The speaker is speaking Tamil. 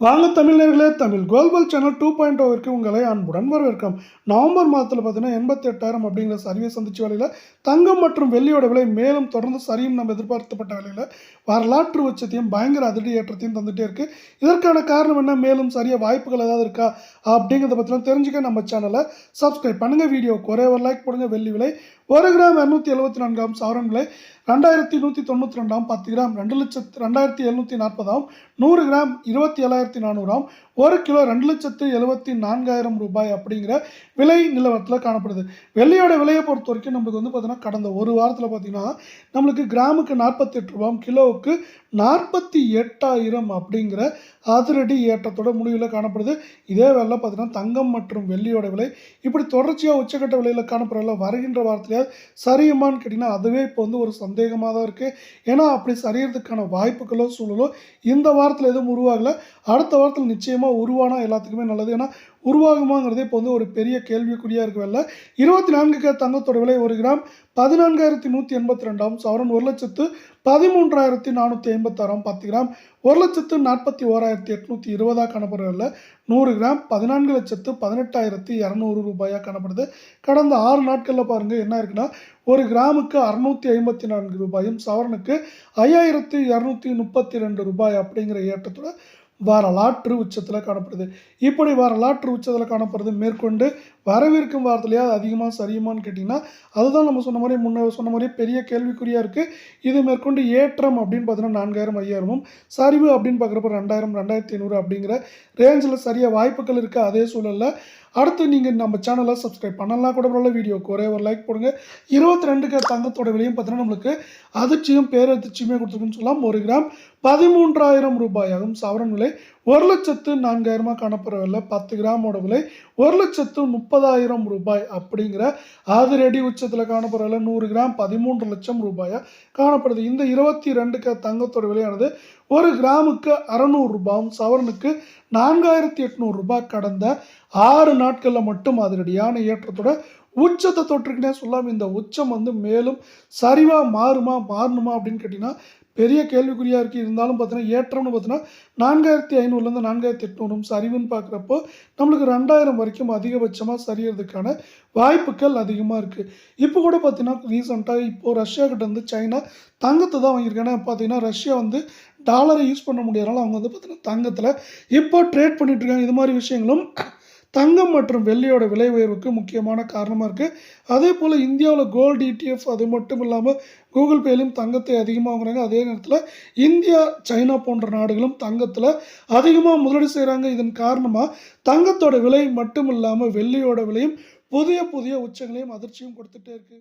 வாங்க தமிழர்களே Tamil global channel two point ஓவிற்கு உங்களை அன்புடன் வரவேற்கிறோம். நவம்பர் மாதத்தில் பார்த்தீங்கன்னா எண்பத்தி எட்டாயிரம் அப்படிங்கிற சரிவை சந்திச்சு வேலையில் தங்கம் மற்றும் வெள்ளியோட விலை மேலும் தொடர்ந்து சரியும் நம்ம எதிர்பார்த்தப்பட்ட வேலையில் வரலாற்று உச்சத்தையும் பயங்கர அதிரடி ஏற்றத்தையும் தந்துகிட்டே இருக்குது இதற்கான காரணம் என்ன? மேலும் சரிய வாய்ப்புகள் ஏதாவது இருக்கா? அப்படிங்கிறத பற்றிலாம் தெரிஞ்சுக்க நம்ம சேனலை சப்ஸ்கிரைப் பண்ணுங்கள் வீடியோ ஒரே ஒரு லைக் போடுங்க. வெள்ளி விலை ஒரு கிராம் இரநூத்தி எழுபத்தி நான்காம் சவரன் விலை ரெண்டாயிரத்தி நூற்றி தொண்ணூற்றி ரெண்டாம் பத்து கிராம் ரெண்டு லட்சத்து ரெண்டாயிரத்தி எழுநூற்றி நாற்பதாம் நூறு கிராம் இருபத்தி ஏழாயிரத்தி நானூறாம் ஒரு கிலோ ரெண்டு லட்சத்து எழுபத்தி நான்காயிரம் ரூபாய் அப்படிங்கிற விலை நிலவரத்தில் காணப்படுது. வெள்ளியோட விலையை பொறுத்த வரைக்கும் நம்மளுக்கு வந்து பார்த்தீங்கன்னா கடந்த ஒரு வாரத்தில் பார்த்தீங்கன்னா நம்மளுக்கு கிராமுக்கு நாற்பத்தெட்டு ரூபாயும் கிலோவுக்கு நாற்பத்தி எட்டாயிரம் அப்படிங்கிற அதிரடி ஏற்றத்தோட முடிவில் காணப்படுது. இதே வேலை பார்த்தீங்கன்னா தங்கம் மற்றும் வெள்ளியோட விலை இப்படி தொடர்ச்சியாக உச்சக்கட்ட விலையில் காணப்படுறதுல வருகின்ற வாரத்திலேயே சரியுமான்னு கேட்டிங்கன்னா அதுவே இப்போ வந்து ஒரு சந்தேகமாக தான் இருக்குது ஏன்னா அப்படி சரியறதுக்கான வாய்ப்புகளோ சூழலோ இந்த வாரத்தில் எதுவும் உருவாகலை. அடுத்த வாரத்தில் நிச்சயமாக உருவானா எல்லாத்துக்குமே நல்லது. ஏன்னா உருவாகுமாங்கிறதே இப்போ வந்து ஒரு பெரிய கேள்விக்குறியாக இருக்கவில்லை இருபத்தி நான்கு கே தங்கத்தோட விலை ஒரு கிராம் பதினான்காயிரத்தி நூற்றி எண்பத்தி ரெண்டாம் சவரன் ஒரு லட்சத்து பதிமூன்றாயிரத்தி நானூற்றி ஐம்பத்தாறாம் பத்து கிராம். ஒரு லட்சத்து நாற்பத்தி ஓராயிரத்தி எட்நூற்றி இருபதாக காணப்படுறதில்ல நூறு கிராம். பதினான்கு லட்சத்து பதினெட்டாயிரத்தி இரநூறு ரூபாயாக காணப்படுது. கடந்த ஆறு நாட்களில் பாருங்கள் என்ன இருக்குன்னா ஒரு கிராமுக்கு அறுநூத்தி ஐம்பத்தி நான்கு ரூபாயும் சவரனுக்கு ஐயாயிரத்து இரநூத்தி முப்பத்தி ரெண்டு ரூபாய் அப்படிங்கிற ஏற்றத்தோட வரலாற்று உச்சத்தில் காணப்படுது. இப்படி வரலாற்று உச்சத்தில் காணப்படுறது மேற்கொண்டு வரவிருக்கும் வாரத்திலேயே அது அதிகமாக சரியுமான்னு கேட்டிங்கன்னா அதுதான் நம்ம சொன்ன மாதிரி முன்ன சொன்ன மாதிரி பெரிய கேள்விக்குறியாக இருக்குது இது மேற்கொண்டு ஏற்றம் அப்படின்னு பார்த்தீங்கன்னா நான்காயிரம் ஐயாயிரமும். சரிவு அப்படின்னு பார்க்குறப்ப ரெண்டாயிரம் ரெண்டாயிரத்தி ஐநூறு அப்படிங்கிற ரேஞ்சில் சரியாக வாய்ப்புகள் இருக்குது அதே சூழலில் அடுத்து நீங்கள் நம்ம சேனலை சப்ஸ்கிரைப் பண்ணலாம் கூட பரவாயில்ல. வீடியோக்கு ஒரே ஒரு லைக் போடுங்க. இருபத்தி ரெண்டுக்கு தங்கத்தோட விலையும் பார்த்தீங்கன்னா நம்மளுக்கு அதிர்ச்சியும் பேரதிர்ச்சியுமே கொடுத்துருக்குன்னு சொல்லலாம். ஒரு கிராம் பதிமூன்றாயிரம் ரூபாயாகும். சவரன் விலை ஒரு லட்சத்து நான்காயிரமாக காணப்படுறவில்ல பத்து கிராமோட விலை. ஒரு லட்சத்து முப்பதாயிரம் ரூபாய் அப்படிங்கிற ஆதிரடி உச்சத்தில் காணப்படுறதில்ல நூறு கிராம் பதிமூன்று லட்சம் ரூபாயாக காணப்படுது. இந்த இருபத்தி ரெண்டுக்கு தங்கத்தோட விலையானது ஒரு கிராமுக்கு அறநூறு ரூபாயும் சவரனுக்கு நான்காயிரத்தி எட்நூறு ரூபாய் கடந்த ஆறு நாட்களில் மட்டும் அதிரடியான ஏற்றத்தோட உச்சத்தை தொற்றுக்குனே சொல்லாமல் இந்த உச்சம் வந்து மேலும் சரிவாக மாறுமா மாறணுமா அப்படின்னு கேட்டிங்கன்னா பெரிய கேள்விக்குறியாக இருக்குது இருந்தாலும் பார்த்தீங்கன்னா ஏற்றம்னு பார்த்தீங்கன்னா நான்காயிரத்தி ஐநூறுலேருந்து நான்காயிரத்தி எட்நூறும் சரிவுன்னு பார்க்குறப்போ நம்மளுக்கு ரெண்டாயிரம் வரைக்கும் அதிகபட்சமாக சரியறதுக்கான வாய்ப்புகள் அதிகமாக இருக்குது இப்போ கூட பார்த்தீங்கன்னா ரீசெண்டாக இப்போது ரஷ்யா கிட்ட சைனா தங்கத்தை தான் வாங்கியிருக்காங்க. பார்த்தீங்கன்னா ரஷ்யா வந்து டாலரை யூஸ் பண்ண முடியாதனால அவங்க வந்து பார்த்தீங்கன்னா தங்கத்தில் இப்போ ட்ரேட் பண்ணிகிட்ருக்காங்க இது மாதிரி விஷயங்களும் தங்கம் மற்றும் வெள்ளியோட விலை உயர்வுக்கு முக்கியமான காரணமாக இருக்குது அதே போல் இந்தியாவில் கோல்டு இடிஎஃப் அது மட்டும் இல்லாமல் கூகுள் பேலையும் தங்கத்தை அதிகமாக வாங்குறாங்க. அதே நேரத்தில் இந்தியா சைனா போன்ற நாடுகளும் தங்கத்தில் அதிகமாக முதலீடு செய்கிறாங்க இதன் காரணமாக தங்கத்தோட விலை மட்டும் இல்லாமல் வெள்ளியோட விலையும் புதிய புதிய உச்சங்களையும் அதிர்ச்சியும் கொடுத்துட்டே இருக்குது